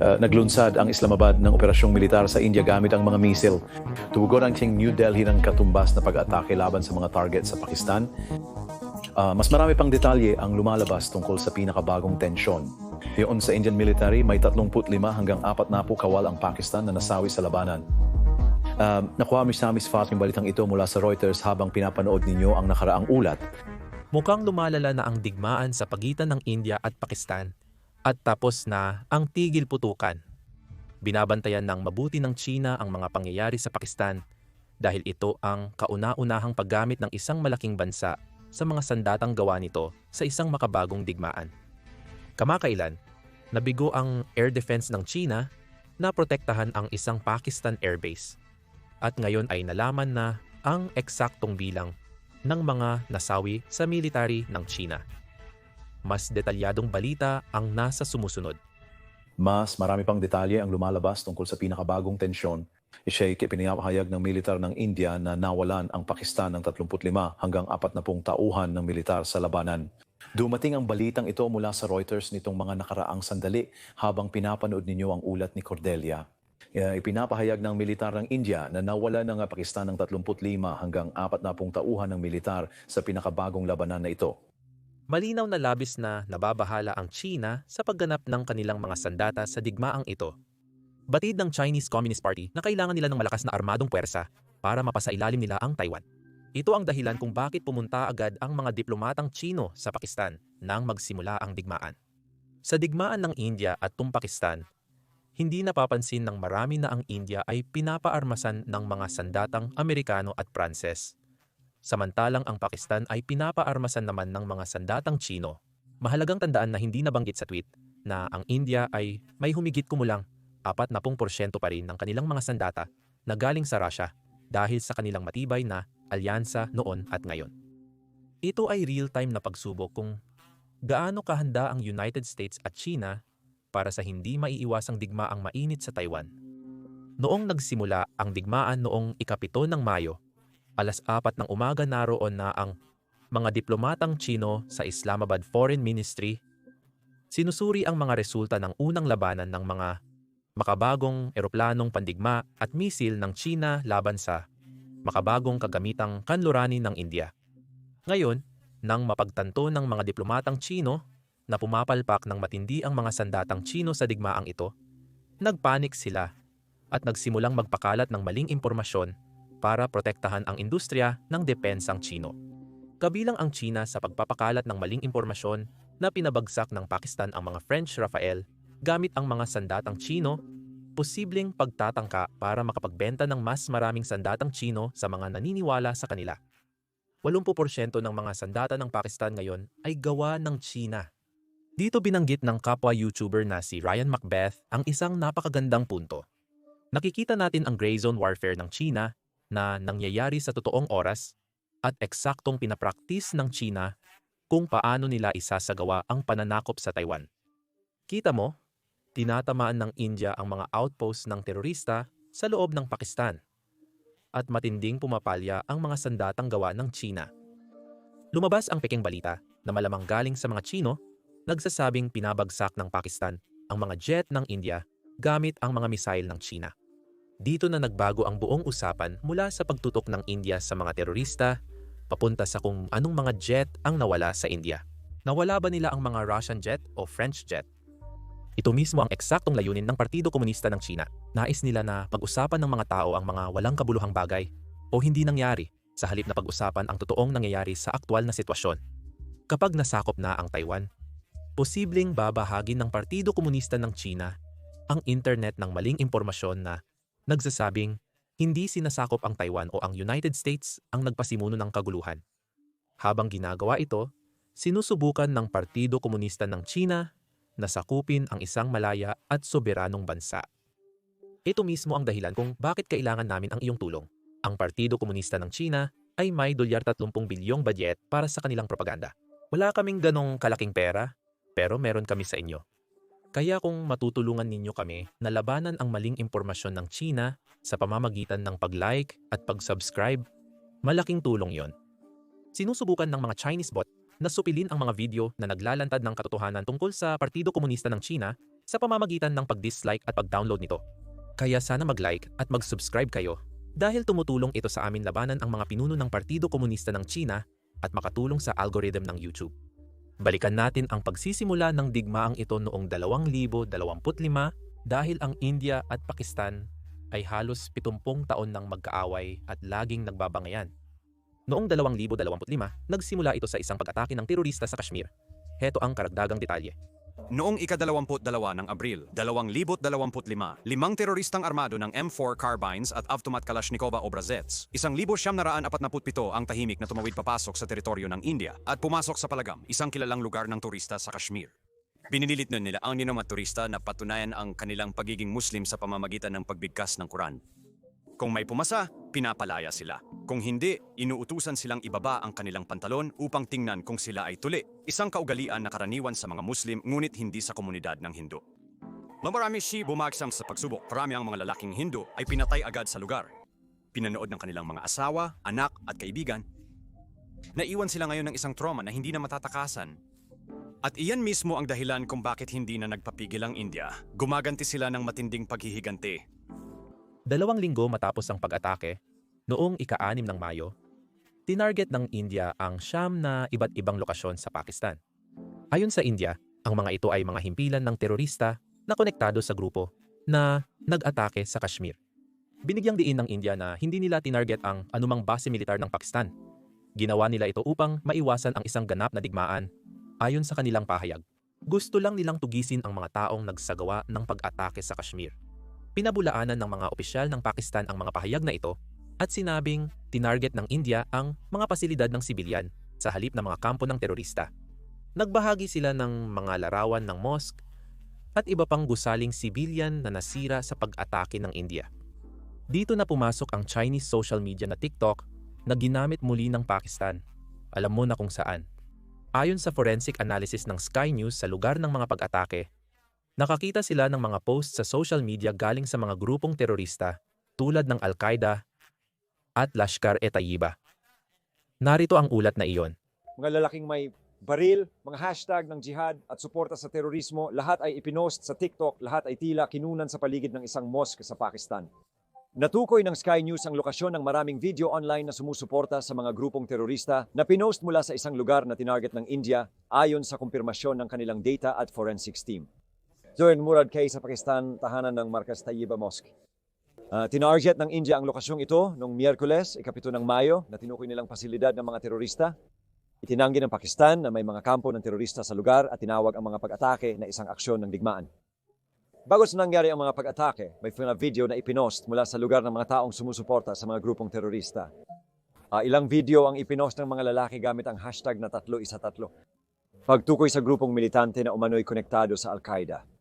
Uh, naglunsad ang Islamabad ng operasyong militar sa India gamit ang mga misil. Tugon ang King New Delhi ng katumbas na pag-atake laban sa mga target sa Pakistan. Uh, mas marami pang detalye ang lumalabas tungkol sa pinakabagong tensyon. Yun sa Indian military, may 35 hanggang 40 kawal ang Pakistan na nasawi sa labanan. Uh, nakuha Ms. Samis Fat yung balitang ito mula sa Reuters habang pinapanood ninyo ang nakaraang ulat. Mukhang lumalala na ang digmaan sa pagitan ng India at Pakistan at tapos na ang tigil putukan. Binabantayan ng mabuti ng China ang mga pangyayari sa Pakistan dahil ito ang kauna-unahang paggamit ng isang malaking bansa sa mga sandatang gawa nito sa isang makabagong digmaan. Kamakailan, nabigo ang air defense ng China na protektahan ang isang Pakistan airbase. At ngayon ay nalaman na ang eksaktong bilang ng mga nasawi sa military ng China. Mas detalyadong balita ang nasa sumusunod. Mas marami pang detalye ang lumalabas tungkol sa pinakabagong tensyon. Siya'y pinapahayag ng militar ng India na nawalan ang Pakistan ng 35 hanggang 40 tauhan ng militar sa labanan. Dumating ang balitang ito mula sa Reuters nitong mga nakaraang sandali habang pinapanood ninyo ang ulat ni Cordelia. Uh, ipinapahayag ng militar ng India na nawala ng Pakistan ng 35 hanggang 40 tauhan ng militar sa pinakabagong labanan na ito. Malinaw na labis na nababahala ang China sa pagganap ng kanilang mga sandata sa digmaang ito. Batid ng Chinese Communist Party na kailangan nila ng malakas na armadong puwersa para mapasailalim nila ang Taiwan. Ito ang dahilan kung bakit pumunta agad ang mga diplomatang Chino sa Pakistan nang magsimula ang digmaan. Sa digmaan ng India at tung Pakistan, hindi napapansin ng marami na ang India ay pinapaarmasan ng mga sandatang Amerikano at Pranses Samantalang ang Pakistan ay pinapaarmasan naman ng mga sandatang Chino. Mahalagang tandaan na hindi nabanggit sa tweet na ang India ay may humigit kumulang 40% pa rin ng kanilang mga sandata na galing sa Russia dahil sa kanilang matibay na alyansa noon at ngayon. Ito ay real-time na pagsubok kung gaano kahanda ang United States at China para sa hindi maiiwasang digmaang mainit sa Taiwan. Noong nagsimula ang digmaan noong ikapito ng Mayo alas 4 ng umaga naroon na ang mga diplomatang Chino sa Islamabad Foreign Ministry. Sinusuri ang mga resulta ng unang labanan ng mga makabagong eroplanong pandigma at misil ng China laban sa makabagong kagamitang kanlurani ng India. Ngayon, nang mapagtanto ng mga diplomatang Chino na pumapalpak ng matindi ang mga sandatang Chino sa digmaang ito, nagpanik sila at nagsimulang magpakalat ng maling impormasyon para protektahan ang industriya ng depensang Chino. Kabilang ang China sa pagpapakalat ng maling impormasyon na pinabagsak ng Pakistan ang mga French Rafael gamit ang mga sandatang Chino, posibleng pagtatangka para makapagbenta ng mas maraming sandatang Chino sa mga naniniwala sa kanila. 80% ng mga sandata ng Pakistan ngayon ay gawa ng China. Dito binanggit ng kapwa YouTuber na si Ryan Macbeth ang isang napakagandang punto. Nakikita natin ang gray zone warfare ng China na nangyayari sa totoong oras at eksaktong pinapraktis ng China kung paano nila isasagawa ang pananakop sa Taiwan. Kita mo, tinatamaan ng India ang mga outpost ng terorista sa loob ng Pakistan at matinding pumapalya ang mga sandatang gawa ng China. Lumabas ang peking balita na malamang galing sa mga Chino nagsasabing pinabagsak ng Pakistan ang mga jet ng India gamit ang mga misail ng China. Dito na nagbago ang buong usapan mula sa pagtutok ng India sa mga terorista papunta sa kung anong mga jet ang nawala sa India. Nawala ba nila ang mga Russian jet o French jet? Ito mismo ang eksaktong layunin ng Partido Komunista ng China. Nais nila na pag-usapan ng mga tao ang mga walang kabuluhang bagay o hindi nangyari sa halip na pag-usapan ang totoong nangyayari sa aktwal na sitwasyon. Kapag nasakop na ang Taiwan, posibleng babahagin ng Partido Komunista ng China ang internet ng maling impormasyon na nagsasabing hindi sinasakop ang Taiwan o ang United States ang nagpasimuno ng kaguluhan. Habang ginagawa ito, sinusubukan ng Partido Komunista ng China na sakupin ang isang malaya at soberanong bansa. Ito mismo ang dahilan kung bakit kailangan namin ang iyong tulong. Ang Partido Komunista ng China ay may dolyar 30 bilyong budget para sa kanilang propaganda. Wala kaming ganong kalaking pera, pero meron kami sa inyo. Kaya kung matutulungan ninyo kami na labanan ang maling impormasyon ng China sa pamamagitan ng pag-like at pag-subscribe, malaking tulong yon. Sinusubukan ng mga Chinese bot na supilin ang mga video na naglalantad ng katotohanan tungkol sa Partido Komunista ng China sa pamamagitan ng pag-dislike at pag-download nito. Kaya sana mag-like at mag-subscribe kayo dahil tumutulong ito sa amin labanan ang mga pinuno ng Partido Komunista ng China at makatulong sa algorithm ng YouTube. Balikan natin ang pagsisimula ng digmaang ito noong 2025 dahil ang India at Pakistan ay halos 70 taon nang magkaaway at laging nagbabangayan. Noong 2025, nagsimula ito sa isang pag-atake ng terorista sa Kashmir. Heto ang karagdagang detalye. Noong ika-22 ng Abril, 2025, limang teroristang armado ng M4 carbines at Avtomat Kalashnikova Obrazets, isang libo siyam naraan apat na putpito ang tahimik na tumawid papasok sa teritoryo ng India at pumasok sa Palagam, isang kilalang lugar ng turista sa Kashmir. Bininilit nun nila ang ninong at turista na patunayan ang kanilang pagiging Muslim sa pamamagitan ng pagbigkas ng Quran. Kung may pumasa, pinapalaya sila. Kung hindi, inuutusan silang ibaba ang kanilang pantalon upang tingnan kung sila ay tuli. Isang kaugalian na karaniwan sa mga Muslim ngunit hindi sa komunidad ng Hindu. Mamarami si bumagsam sa pagsubok. Marami ang mga lalaking Hindu ay pinatay agad sa lugar. Pinanood ng kanilang mga asawa, anak at kaibigan. Naiwan sila ngayon ng isang trauma na hindi na matatakasan. At iyan mismo ang dahilan kung bakit hindi na nagpapigil ang India. Gumaganti sila ng matinding paghihiganti Dalawang linggo matapos ang pag-atake, noong ika-6 ng Mayo, tinarget ng India ang siyam na iba't ibang lokasyon sa Pakistan. Ayon sa India, ang mga ito ay mga himpilan ng terorista na konektado sa grupo na nag-atake sa Kashmir. Binigyang diin ng India na hindi nila tinarget ang anumang base militar ng Pakistan. Ginawa nila ito upang maiwasan ang isang ganap na digmaan ayon sa kanilang pahayag. Gusto lang nilang tugisin ang mga taong nagsagawa ng pag-atake sa Kashmir. Pinabulaanan ng mga opisyal ng Pakistan ang mga pahayag na ito at sinabing tinarget ng India ang mga pasilidad ng sibilyan sa halip ng mga kampo ng terorista. Nagbahagi sila ng mga larawan ng mosque at iba pang gusaling sibilyan na nasira sa pag-atake ng India. Dito na pumasok ang Chinese social media na TikTok na ginamit muli ng Pakistan. Alam mo na kung saan. Ayon sa forensic analysis ng Sky News sa lugar ng mga pag-atake, nakakita sila ng mga posts sa social media galing sa mga grupong terorista tulad ng Al-Qaeda at Lashkar-e-Tayyiba. Narito ang ulat na iyon. mga lalaking may baril, mga hashtag ng jihad at suporta sa terorismo, lahat ay ipinost sa TikTok, lahat ay tila kinunan sa paligid ng isang mosque sa Pakistan. Natukoy ng Sky News ang lokasyon ng maraming video online na sumusuporta sa mga grupong terorista na pinost mula sa isang lugar na tinarget ng India ayon sa kumpirmasyon ng kanilang data at forensics team. Zorin Murad kay sa Pakistan, tahanan ng Markas Tayyiba Mosque. Uh, tinarget ng India ang lokasyong ito noong Miyerkules, ikapito ng Mayo, na tinukoy nilang pasilidad ng mga terorista. Itinanggi ng Pakistan na may mga kampo ng terorista sa lugar at tinawag ang mga pag-atake na isang aksyon ng digmaan. Bago sa nangyari ang mga pag-atake, may mga video na ipinost mula sa lugar ng mga taong sumusuporta sa mga grupong terorista. Ah, ilang video ang ipinost ng mga lalaki gamit ang hashtag na tatlo isa tatlo. Pagtukoy sa grupong militante na umano'y konektado sa Al-Qaeda.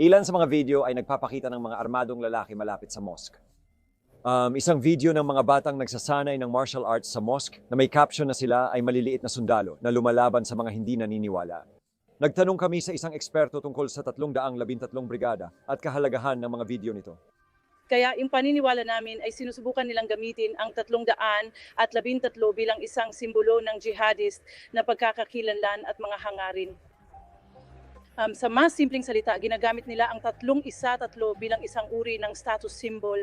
Ilan sa mga video ay nagpapakita ng mga armadong lalaki malapit sa mosque. Um, isang video ng mga batang nagsasanay ng martial arts sa mosque na may caption na sila ay maliliit na sundalo na lumalaban sa mga hindi naniniwala. Nagtanong kami sa isang eksperto tungkol sa 313 brigada at kahalagahan ng mga video nito. Kaya yung paniniwala namin ay sinusubukan nilang gamitin ang 300 at 13 bilang isang simbolo ng jihadist na pagkakakilanlan at mga hangarin. Um, sa mas simpleng salita, ginagamit nila ang tatlong isa tatlo bilang isang uri ng status symbol.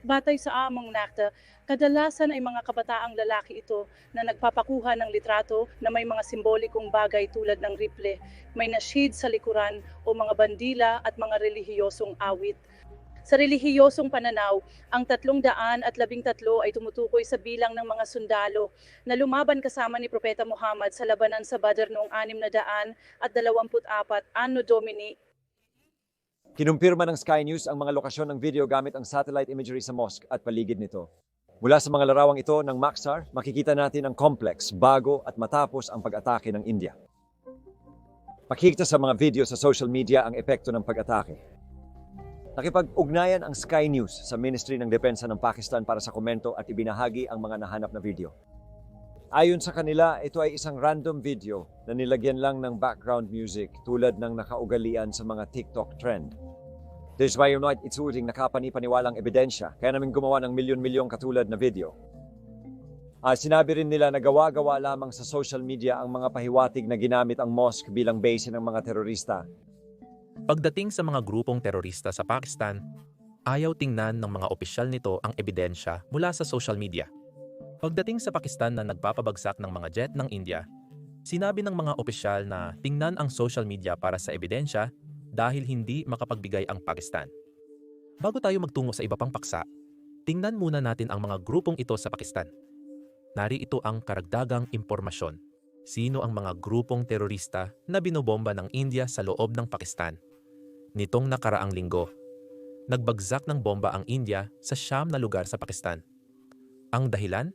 Batay sa among nakta, kadalasan ay mga kabataang lalaki ito na nagpapakuha ng litrato na may mga simbolikong bagay tulad ng rifle, may nashid sa likuran o mga bandila at mga relihiyosong awit. Sa relihiyosong pananaw, ang tatlong daan at labing tatlo ay tumutukoy sa bilang ng mga sundalo na lumaban kasama ni Propeta Muhammad sa labanan sa Badr noong anim na daan at dalawamput apat Anno Domini Kinumpirma ng Sky News ang mga lokasyon ng video gamit ang satellite imagery sa mosque at paligid nito. Mula sa mga larawang ito ng Maxar, makikita natin ang complex, bago at matapos ang pag-atake ng India. Makikita sa mga video sa social media ang epekto ng pag-atake. Nakipag-ugnayan ang Sky News sa Ministry ng Depensa ng Pakistan para sa komento at ibinahagi ang mga nahanap na video. Ayon sa kanila, ito ay isang random video na nilagyan lang ng background music tulad ng nakaugalian sa mga TikTok trend. This why you're not itsuding nakapani-paniwalang ebidensya, kaya namin gumawa ng milyon-milyong katulad na video. Ah, sinabi rin nila na gawa-gawa lamang sa social media ang mga pahiwatig na ginamit ang mosque bilang base ng mga terorista. Pagdating sa mga grupong terorista sa Pakistan, ayaw tingnan ng mga opisyal nito ang ebidensya mula sa social media. Pagdating sa Pakistan na nagpapabagsak ng mga jet ng India, sinabi ng mga opisyal na tingnan ang social media para sa ebidensya dahil hindi makapagbigay ang Pakistan. Bago tayo magtungo sa iba pang paksa, tingnan muna natin ang mga grupong ito sa Pakistan. Narito ang karagdagang impormasyon. Sino ang mga grupong terorista na binobomba ng India sa loob ng Pakistan? Nitong nakaraang linggo, nagbagsak ng bomba ang India sa siyam na lugar sa Pakistan. Ang dahilan?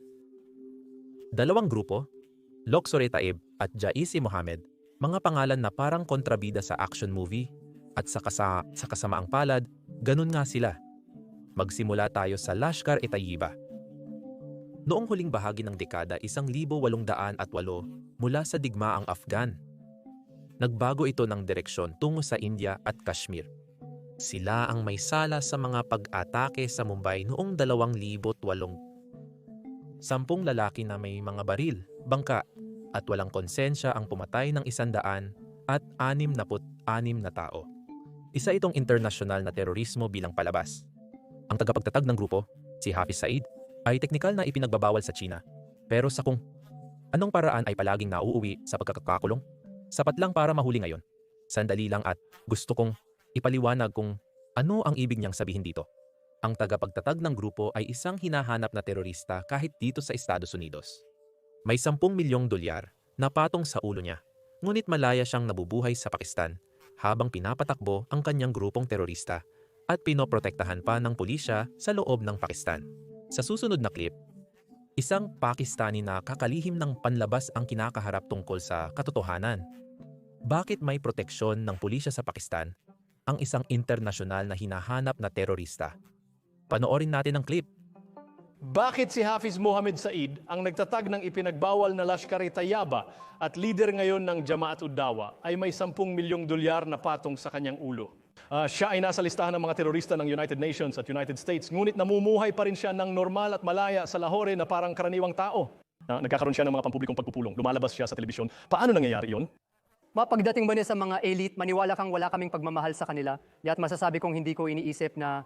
Dalawang grupo, Loksore Taib at Jaisi Mohammed, mga pangalan na parang kontrabida sa action movie at sa, kasa, sa kasamaang palad, ganun nga sila. Magsimula tayo sa Lashkar-e-Tayyiba. Noong huling bahagi ng dekada 1808 mula sa digmaang Afghan. Nagbago ito ng direksyon tungo sa India at Kashmir. Sila ang may sala sa mga pag-atake sa Mumbai noong 2008. Sampung lalaki na may mga baril, bangka, at walang konsensya ang pumatay ng isandaan at anim na anim na tao. Isa itong internasyonal na terorismo bilang palabas. Ang tagapagtatag ng grupo, si Hafiz Said, ay teknikal na ipinagbabawal sa China. Pero sa kung anong paraan ay palaging nauuwi sa pagkakakulong? Sapat lang para mahuli ngayon. Sandali lang at gusto kong ipaliwanag kung ano ang ibig niyang sabihin dito. Ang tagapagtatag ng grupo ay isang hinahanap na terorista kahit dito sa Estados Unidos. May 10 milyong dolyar na patong sa ulo niya, ngunit malaya siyang nabubuhay sa Pakistan habang pinapatakbo ang kanyang grupong terorista at pinoprotektahan pa ng pulisya sa loob ng Pakistan. Sa susunod na clip, isang Pakistani na kakalihim ng panlabas ang kinakaharap tungkol sa katotohanan. Bakit may proteksyon ng pulisya sa Pakistan ang isang internasyonal na hinahanap na terorista? Panoorin natin ang clip. Bakit si Hafiz Mohammed Said ang nagtatag ng ipinagbawal na Lashkar-e-Tayyaba at leader ngayon ng Jamaat Uddawa ay may 10 milyong dolyar na patong sa kanyang ulo? Ah, siya ay nasa listahan ng mga terorista ng United Nations at United States, ngunit namumuhay pa rin siya ng normal at malaya sa Lahore na parang karaniwang tao. Ah, nagkakaroon siya ng mga pampublikong pagpupulong, lumalabas siya sa telebisyon. Paano nangyayari yon? Mapagdating ba niya sa mga elite, maniwala kang wala kaming pagmamahal sa kanila, at masasabi kong hindi ko iniisip na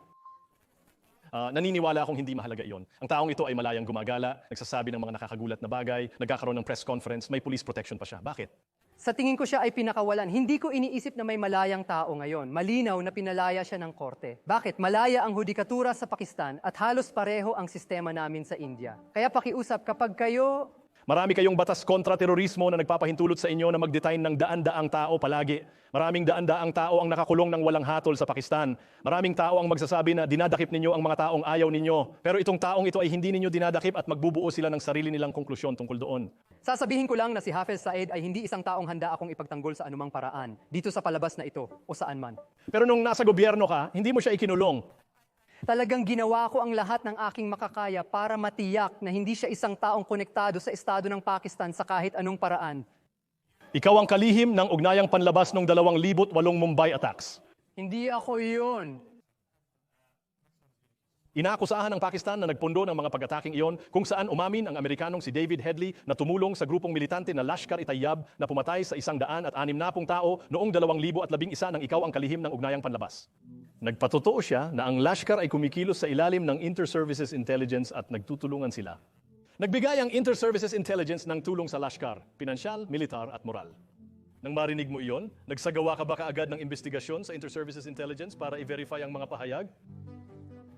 Ah, naniniwala akong hindi mahalaga iyon. Ang taong ito ay malayang gumagala, nagsasabi ng mga nakakagulat na bagay, nagkakaroon ng press conference, may police protection pa siya. Bakit? Sa tingin ko siya ay pinakawalan. Hindi ko iniisip na may malayang tao ngayon. Malinaw na pinalaya siya ng korte. Bakit? Malaya ang hudikatura sa Pakistan at halos pareho ang sistema namin sa India. Kaya pakiusap, kapag kayo Marami kayong batas kontra terorismo na nagpapahintulot sa inyo na mag-detain ng daan-daang tao palagi. Maraming daan-daang tao ang nakakulong ng walang hatol sa Pakistan. Maraming tao ang magsasabi na dinadakip ninyo ang mga taong ayaw ninyo. Pero itong taong ito ay hindi ninyo dinadakip at magbubuo sila ng sarili nilang konklusyon tungkol doon. Sasabihin ko lang na si Hafiz Said ay hindi isang taong handa akong ipagtanggol sa anumang paraan, dito sa palabas na ito o saan man. Pero nung nasa gobyerno ka, hindi mo siya ikinulong. Talagang ginawa ko ang lahat ng aking makakaya para matiyak na hindi siya isang taong konektado sa estado ng Pakistan sa kahit anong paraan. Ikaw ang kalihim ng ugnayang panlabas ng 2008 Mumbai attacks. Hindi ako yun. Inaakusahan ng Pakistan na nagpundo ng mga pag-ataking iyon kung saan umamin ang Amerikanong si David Headley na tumulong sa grupong militante na Lashkar-e-Tayyab na pumatay sa isang daan at anim na pung tao noong 2011 nang ikaw ang kalihim ng ugnayang panlabas. Nagpatotoo siya na ang Lashkar ay kumikilos sa ilalim ng Inter-Services Intelligence at nagtutulungan sila. Nagbigay ang Inter-Services Intelligence ng tulong sa Lashkar, pinansyal, militar at moral. Nang marinig mo iyon, nagsagawa ka ba kaagad ng investigasyon sa Inter-Services Intelligence para i-verify ang mga pahayag?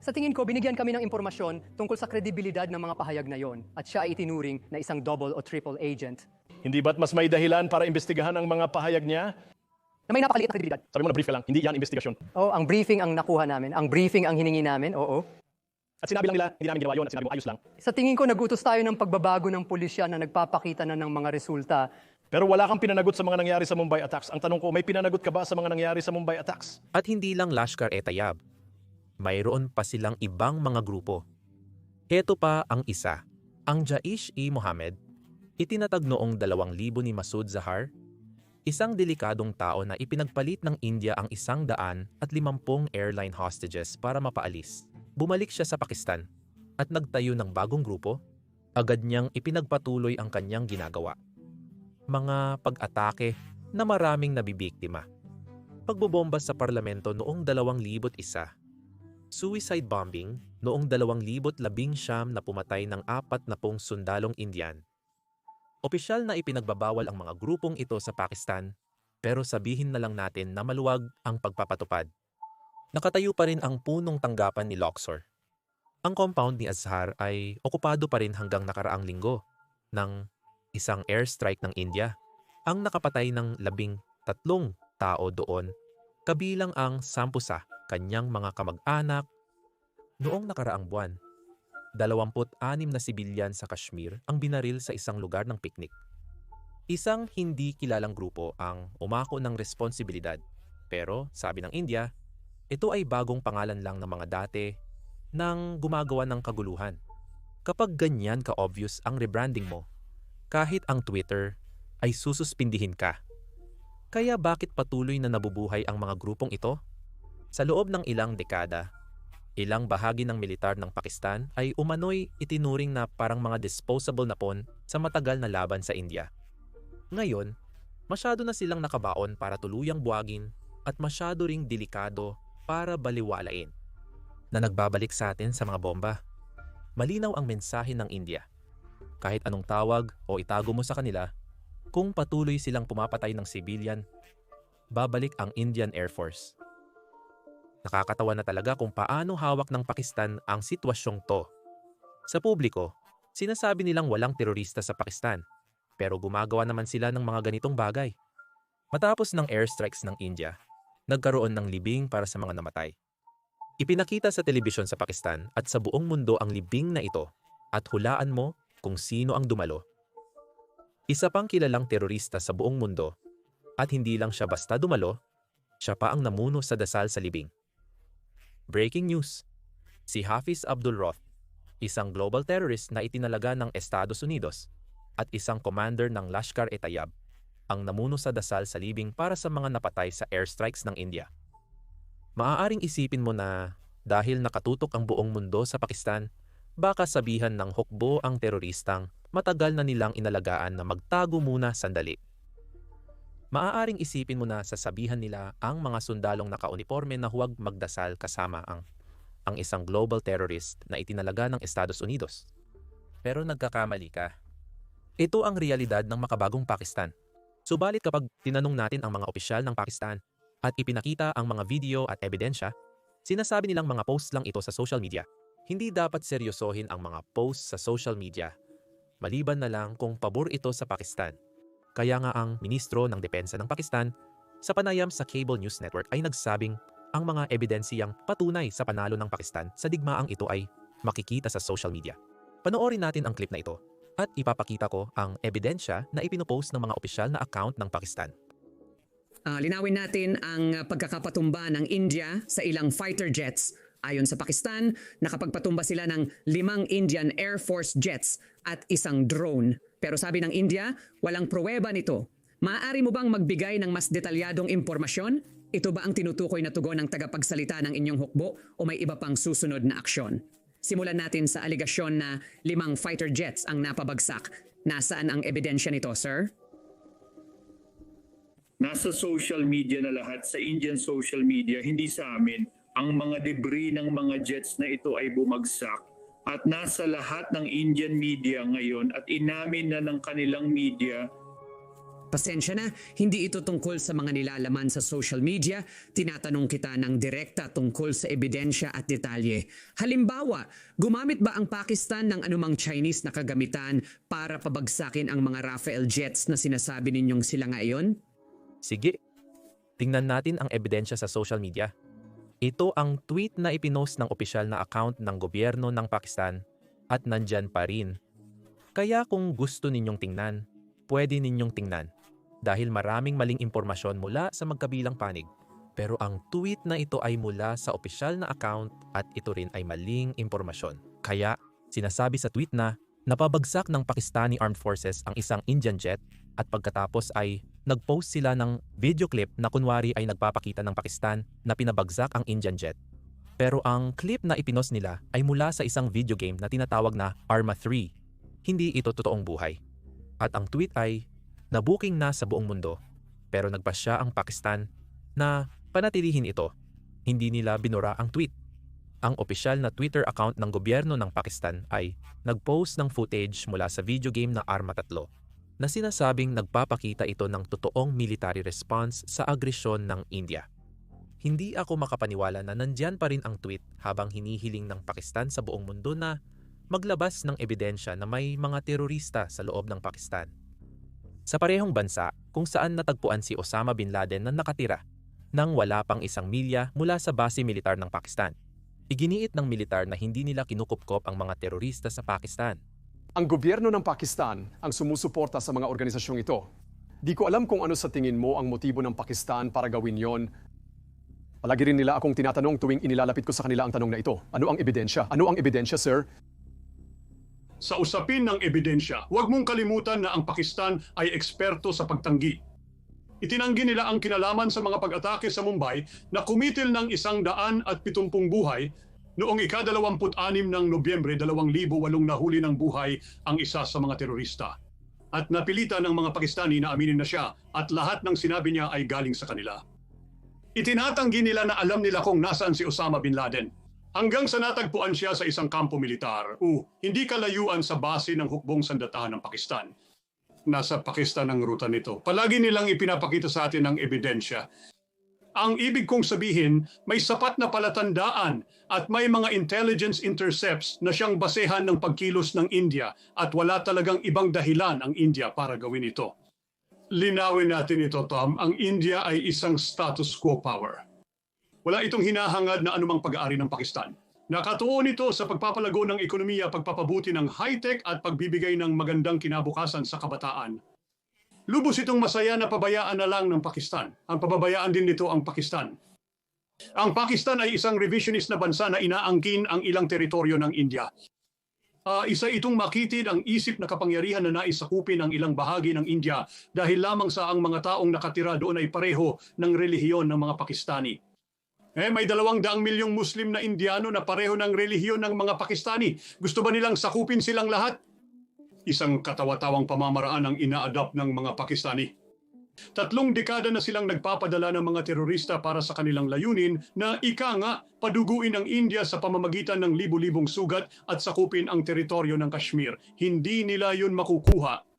Sa tingin ko, binigyan kami ng impormasyon tungkol sa kredibilidad ng mga pahayag na yon at siya ay itinuring na isang double o triple agent Hindi ba't mas may dahilan para imbestigahan ang mga pahayag niya? Na may napakaliit na kredibilidad. Sabi mo na brief ka lang, hindi yan investigasyon. Oo, ang briefing ang nakuha namin. Ang briefing ang hiningi namin, oo. At sinabi lang nila, hindi namin ginawa yun at sinabi mo ayos lang. Sa tingin ko, nagutos tayo ng pagbabago ng pulisya na nagpapakita na ng mga resulta. Pero wala kang pinanagot sa mga nangyari sa Mumbai attacks. Ang tanong ko, may pinanagot ka ba sa mga nangyari sa Mumbai attacks? At hindi lang Lashkar-e-Tayyab. Mayroon pa silang ibang mga grupo. Heto pa ang isa, ang Jaish-e-Mohammed, itinatag noong 2000 ni Masood Zahar, isang delikadong tao na ipinagpalit ng India ang isang daan at limampung airline hostages para mapaalis. Bumalik siya sa Pakistan at nagtayo ng bagong grupo, agad niyang ipinagpatuloy ang kanyang ginagawa. Mga pag-atake na maraming nabibiktima. pagbobomba sa parlamento noong 2001, suicide bombing noong 2019 na pumatay ng apat na pong sundalong Indian. Opisyal na ipinagbabawal ang mga grupong ito sa Pakistan pero sabihin na lang natin na maluwag ang pagpapatupad. Nakatayo pa rin ang punong tanggapan ni Luxor. Ang compound ni Azhar ay okupado pa rin hanggang nakaraang linggo ng isang airstrike ng India. Ang nakapatay ng labing tatlong tao doon, kabilang ang sampu sa kanyang mga kamag-anak noong nakaraang buwan. 26 na sibilyan sa Kashmir ang binaril sa isang lugar ng picnic. Isang hindi kilalang grupo ang umako ng responsibilidad. Pero sabi ng India, ito ay bagong pangalan lang ng mga dati nang gumagawa ng kaguluhan. Kapag ganyan ka-obvious ang rebranding mo, kahit ang Twitter ay sususpindihin ka. Kaya bakit patuloy na nabubuhay ang mga grupong ito? Sa loob ng ilang dekada, ilang bahagi ng militar ng Pakistan ay umano'y itinuring na parang mga disposable na pon sa matagal na laban sa India. Ngayon, masyado na silang nakabaon para tuluyang buwagin at masyado ring delikado para baliwalain na nagbabalik sa atin sa mga bomba. Malinaw ang mensahe ng India. Kahit anong tawag o itago mo sa kanila, kung patuloy silang pumapatay ng civilian, babalik ang Indian Air Force. Nakakatawa na talaga kung paano hawak ng Pakistan ang sitwasyong to. Sa publiko, sinasabi nilang walang terorista sa Pakistan, pero gumagawa naman sila ng mga ganitong bagay. Matapos ng airstrikes ng India, nagkaroon ng libing para sa mga namatay. Ipinakita sa telebisyon sa Pakistan at sa buong mundo ang libing na ito at hulaan mo kung sino ang dumalo. Isa pang kilalang terorista sa buong mundo at hindi lang siya basta dumalo, siya pa ang namuno sa dasal sa libing. Breaking news. Si Hafiz Abdul Roth, isang global terrorist na itinalaga ng Estados Unidos at isang commander ng Lashkar-e-Tayab, ang namuno sa dasal sa libing para sa mga napatay sa airstrikes ng India. Maaaring isipin mo na dahil nakatutok ang buong mundo sa Pakistan, baka sabihan ng hukbo ang teroristang matagal na nilang inalagaan na magtago muna sandali. Maaaring isipin mo na sasabihan nila ang mga sundalong nakauniforme na huwag magdasal kasama ang ang isang global terrorist na itinalaga ng Estados Unidos. Pero nagkakamali ka. Ito ang realidad ng makabagong Pakistan. Subalit kapag tinanong natin ang mga opisyal ng Pakistan at ipinakita ang mga video at ebidensya, sinasabi nilang mga post lang ito sa social media. Hindi dapat seryosohin ang mga post sa social media. Maliban na lang kung pabor ito sa Pakistan. Kaya nga ang ministro ng depensa ng Pakistan sa panayam sa Cable News Network ay nagsabing ang mga ebidensiyang patunay sa panalo ng Pakistan sa digmaang ito ay makikita sa social media. Panoorin natin ang clip na ito at ipapakita ko ang ebidensya na ipinopost ng mga opisyal na account ng Pakistan. Ah, linawin natin ang pagkakapatumba ng India sa ilang fighter jets. Ayon sa Pakistan, nakapagpatumba sila ng limang Indian Air Force jets at isang drone. Pero sabi ng India, walang pruweba nito. Maaari mo bang magbigay ng mas detalyadong impormasyon? Ito ba ang tinutukoy na tugon ng tagapagsalita ng inyong hukbo o may iba pang susunod na aksyon? Simulan natin sa aligasyon na limang fighter jets ang napabagsak. Nasaan ang ebidensya nito, sir? nasa social media na lahat, sa Indian social media, hindi sa amin, ang mga debris ng mga jets na ito ay bumagsak at nasa lahat ng Indian media ngayon at inamin na ng kanilang media Pasensya na, hindi ito tungkol sa mga nilalaman sa social media. Tinatanong kita ng direkta tungkol sa ebidensya at detalye. Halimbawa, gumamit ba ang Pakistan ng anumang Chinese na kagamitan para pabagsakin ang mga Rafael jets na sinasabi ninyong sila ngayon? Sige, tingnan natin ang ebidensya sa social media. Ito ang tweet na ipinost ng opisyal na account ng gobyerno ng Pakistan at nandyan pa rin. Kaya kung gusto ninyong tingnan, pwede ninyong tingnan dahil maraming maling impormasyon mula sa magkabilang panig. Pero ang tweet na ito ay mula sa opisyal na account at ito rin ay maling impormasyon. Kaya sinasabi sa tweet na napabagsak ng Pakistani Armed Forces ang isang Indian jet at pagkatapos ay nag-post sila ng video clip na kunwari ay nagpapakita ng Pakistan na pinabagsak ang Indian jet. Pero ang clip na ipinos nila ay mula sa isang video game na tinatawag na Arma 3. Hindi ito totoong buhay. At ang tweet ay nabuking na sa buong mundo pero nagpasya ang Pakistan na panatilihin ito. Hindi nila binura ang tweet. Ang opisyal na Twitter account ng gobyerno ng Pakistan ay nag-post ng footage mula sa video game na Arma 3 na sinasabing nagpapakita ito ng totoong military response sa agresyon ng India. Hindi ako makapaniwala na nandyan pa rin ang tweet habang hinihiling ng Pakistan sa buong mundo na maglabas ng ebidensya na may mga terorista sa loob ng Pakistan. Sa parehong bansa kung saan natagpuan si Osama bin Laden na nakatira nang wala pang isang milya mula sa base militar ng Pakistan. Iginiit ng militar na hindi nila kinukupkop ang mga terorista sa Pakistan. Ang gobyerno ng Pakistan ang sumusuporta sa mga organisasyong ito. Di ko alam kung ano sa tingin mo ang motibo ng Pakistan para gawin yon. Palagi rin nila akong tinatanong tuwing inilalapit ko sa kanila ang tanong na ito. Ano ang ebidensya? Ano ang ebidensya, sir? Sa usapin ng ebidensya, huwag mong kalimutan na ang Pakistan ay eksperto sa pagtanggi. Itinanggi nila ang kinalaman sa mga pag-atake sa Mumbai na kumitil ng isang daan at pitumpung buhay noong ika-26 ng Nobyembre 2008 nahuli ng buhay ang isa sa mga terorista. At napilitan ng mga Pakistani na aminin na siya at lahat ng sinabi niya ay galing sa kanila. Itinatanggi nila na alam nila kung nasaan si Osama bin Laden. Hanggang sa natagpuan siya sa isang kampo militar, uh, hindi kalayuan sa base ng hukbong sandatahan ng Pakistan. Nasa Pakistan ang ruta nito. Palagi nilang ipinapakita sa atin ang ebidensya. Ang ibig kong sabihin, may sapat na palatandaan at may mga intelligence intercepts na siyang basehan ng pagkilos ng India at wala talagang ibang dahilan ang India para gawin ito. Linawin natin ito, Tom. Ang India ay isang status quo power. Wala itong hinahangad na anumang pag-aari ng Pakistan. Nakatuon ito sa pagpapalago ng ekonomiya, pagpapabuti ng high-tech at pagbibigay ng magandang kinabukasan sa kabataan. Lubos itong masaya na pabayaan na lang ng Pakistan. Ang pababayaan din nito ang Pakistan. Ang Pakistan ay isang revisionist na bansa na inaangkin ang ilang teritoryo ng India. Ah, isa itong makitid ang isip na kapangyarihan na nais sakupin ang ilang bahagi ng India dahil lamang sa ang mga taong nakatira doon ay pareho ng relihiyon ng mga Pakistani. Eh, may dalawang daang milyong Muslim na Indiano na pareho ng relihiyon ng mga Pakistani. Gusto ba nilang sakupin silang lahat? Isang katawa-tawang pamamaraan ang ina-adopt ng mga Pakistani. Tatlong dekada na silang nagpapadala ng mga terorista para sa kanilang layunin na ika nga paduguin ang India sa pamamagitan ng libu-libong sugat at sakupin ang teritoryo ng Kashmir. Hindi nila yun makukuha